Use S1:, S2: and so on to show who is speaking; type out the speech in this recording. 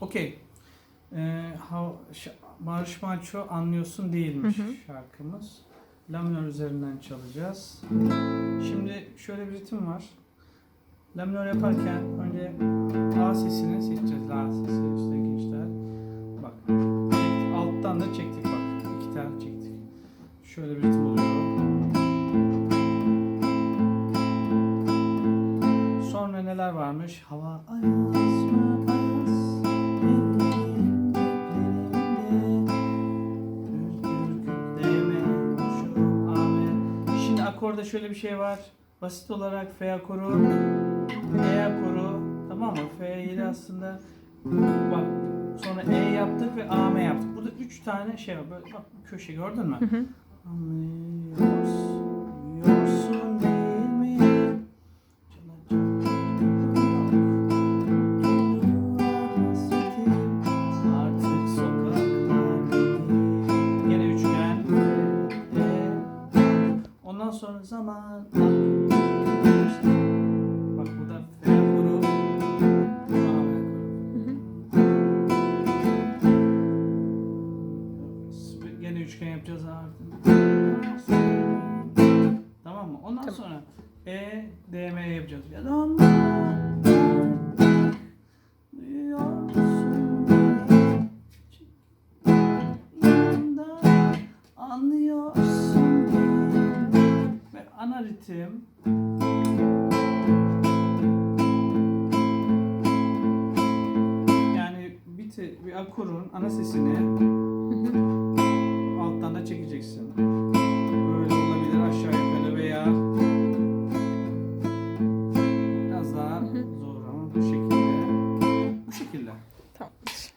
S1: Okey. Ee, Manço anlıyorsun değilmiş
S2: Hı hı.
S1: şarkımız. La minör üzerinden çalacağız. Şimdi şöyle bir ritim var. La minör yaparken önce A sesini seçeceğiz. La sesi üstteki işler. Bak. çektik. Alttan da çektik bak. İki tel çektik. Şöyle bir ritim oluyor. Sonra neler varmış? Hava ayaz mı akorda şöyle bir şey var. Basit olarak F akoru, E akoru, tamam mı? F7 aslında bak sonra E yaptık ve AM yaptık. Burada üç tane şey var. Böyle bak köşe gördün mü?
S2: Hı hı.
S1: Ondan sonra zaman F. Gene üçgen yapacağız artık. Tamam mı? Ondan
S2: Tamam.
S1: sonra E, D, M yapacağız. Ya da Duyuyorsun ana ritim yani bir, te- bir akorun ana sesini alttan da çekeceksin. Böyle olabilir aşağı yukarı veya biraz daha zor ama bu şekilde. Bu şekilde.
S2: Tamamdır.